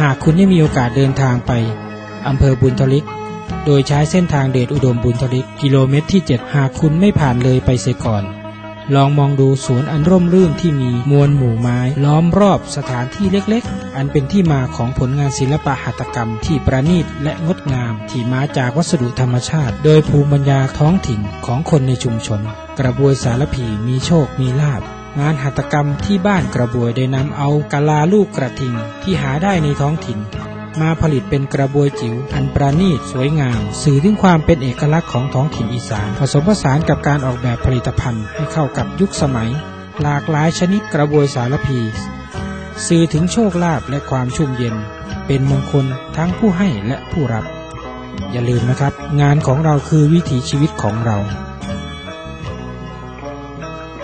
หากคุณได้มีโอกาสเดินทางไปอำเภอบุญทลิก โดยใช้เส้นทางเดชอุดมบุญทลิกกิโลเมตรที่ 7 หากคุณไม่ผ่านเลยไปเสียก่อน ลองมองดูสวนอันร่มรื่นที่มีมวลหมู่ไม้ ล้อมรอบสถานที่เล็กๆ อันเป็นที่มาของผลงานศิลปะหัตถกรรมที่ประณีตและงดงาม ที่มาจากวัสดุธรรมชาติ โดยภูมิปัญญาท้องถิ่นของคนในชุมชน กระบวยสารพีมีโชคมีลาบ งานหัตถกรรมที่บ้านกระบวยได้นำเอากะลาลูกกระทิงที่หาได้ในท้องถิ่น มาผลิตเป็นกระบวยจิ๋วอันประณีตสวยงาม สื่อถึงความเป็นเอกลักษณ์ของท้องถิ่นอีสาน ผสมผสานกับการออกแบบผลิตภัณฑ์ให้เข้ากับยุคสมัย หลากหลายชนิดกระบวยสารพีสื่อถึงโชคลาภและความชุ่มเย็น เป็นมงคลทั้งผู้ให้และผู้รับ อย่าลืมนะครับ งานของเราคือวิถีชีวิตของเรา